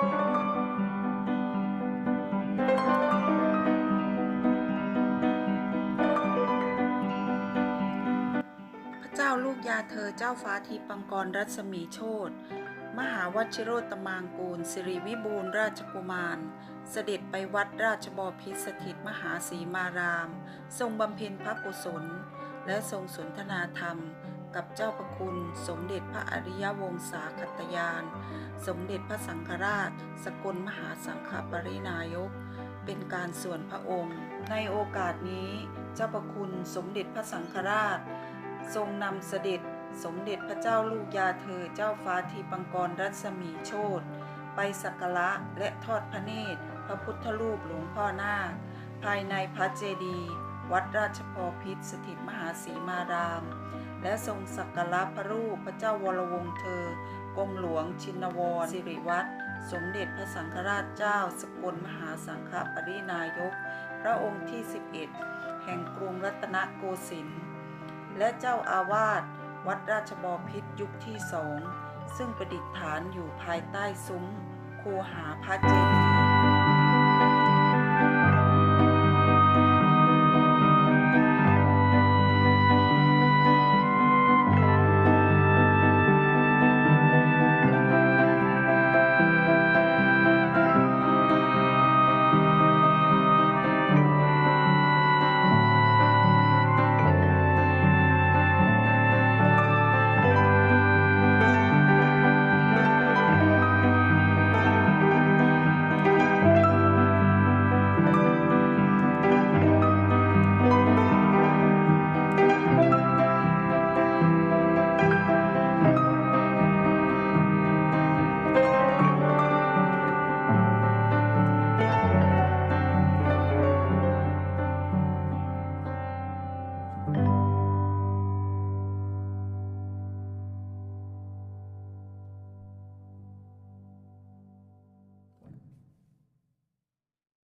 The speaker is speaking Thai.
พระเจ้าลูกยาเธอเจ้าฟ้าทิปังกรรัศมีโชตมหาวชิโรตมางกูลสิริวิบูรณ์ราชกุมาร เสด็จไปวัดราชบพิสถิตมหาสีมาราม ทรงบำเพ็ญพระกุศล และทรงสนทนาธรรม กับเจ้าประคุณสมเด็จพระอริยวงศาคตยาน สมเด็จพระสังฆราช สกลมหาสังฆปรินายก เป็นการส่วนพระองค์ ในโอกาสนี้ เจ้าประคุณสมเด็จพระสังฆราช ทรงนำเสด็จสมเด็จพระเจ้าลูกยาเธอเจ้าฟ้าทีปังกรรัศมีโชตไปสักการะและทอดพระเนตร พระพุทธรูปหลวงพ่อนาคภายในพระเจดีย์ วัดราชพอพิษสถิตมหาสีมาราม และทรงสักการะพระรูปพระเจ้าวรวงเธอกรมหลวงชินวรสิริวัตรสมเด็จพระสังฆราชเจ้า สกลมหาสังฆปรินายก พระองค์ที่ 11 แห่งกรุงรัตนโกสินทร์และเจ้าอาวาสวัดราชบพิตรยุคที่สองซึ่งประดิษฐานอยู่ภายใต้ซุ้ม คูหาพระเจดีย์